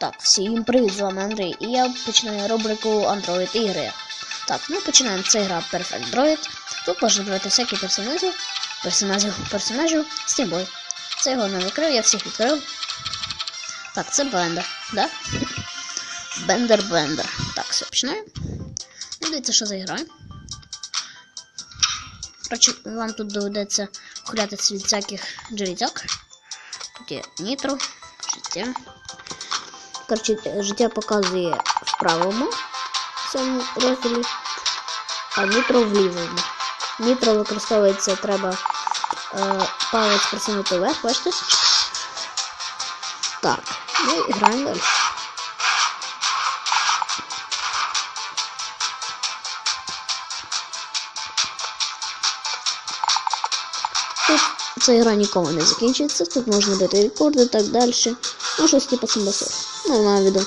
Так, всім привіт, з вами Андрій. І я починаю рубрику Android ігри. Так, ми починаємо. Це гра Perfect Droid. Тут можна брати всякі персонажі, персонажів, персонажів, стімбой. Це його не відкрив, я всіх відкрив. Так, це Блендер, да? Бендер Блендер. Так, все, починаємо. Дивіться, що за гра. Вам тут доведеться ухилятися від всяких джерізок. Тут є нітро, життя. Коротше, життя показує в правому цьому розділі, а нітро в лівому. Нітро використовується, треба е, палець просунути вверх, бачите? Так, ну і граємо далі. Тут ця гра ніколи не закінчиться, тут можна бити рекорди і так далі. Ну, щось типу самбасерф. Ну, на відео.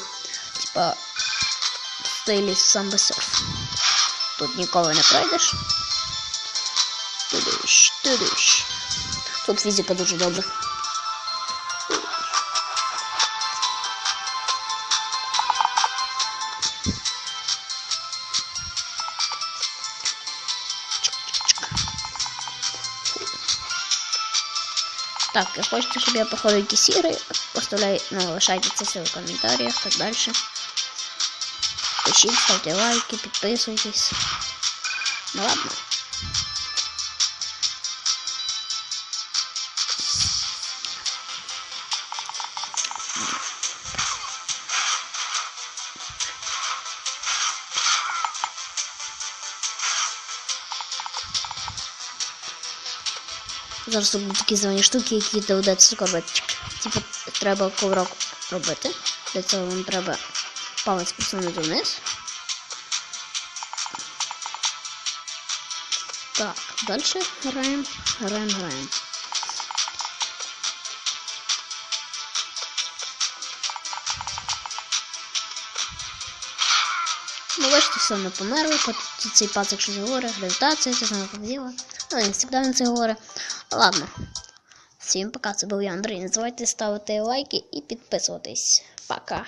Типа в стилі самбасерф. Тут ніколи не пройдеш. Тудиш, тудиш. Тут фізика дуже добра. Так, і хочете, щоб я проходив якісь ігри, поставляй, ну, лишайте це все в коментарях, так далі. Пишіть, ставте лайки, підписуйтесь. Ну ладно. Зараз будуть такі звані штуки, які доведеться робити. Типу, треба коврок робити. Для цього вам треба палець посунути вниз. Так, далі граємо, граємо, граємо. Ну, бачите, все не померло, тут цей пацик щось говорить, гравітація, це знаю, поділа. Але він завжди він це говорить. Ладно. Всім пока, це був я Андрій. Не забувайте ставити лайки і підписуватись. Пока.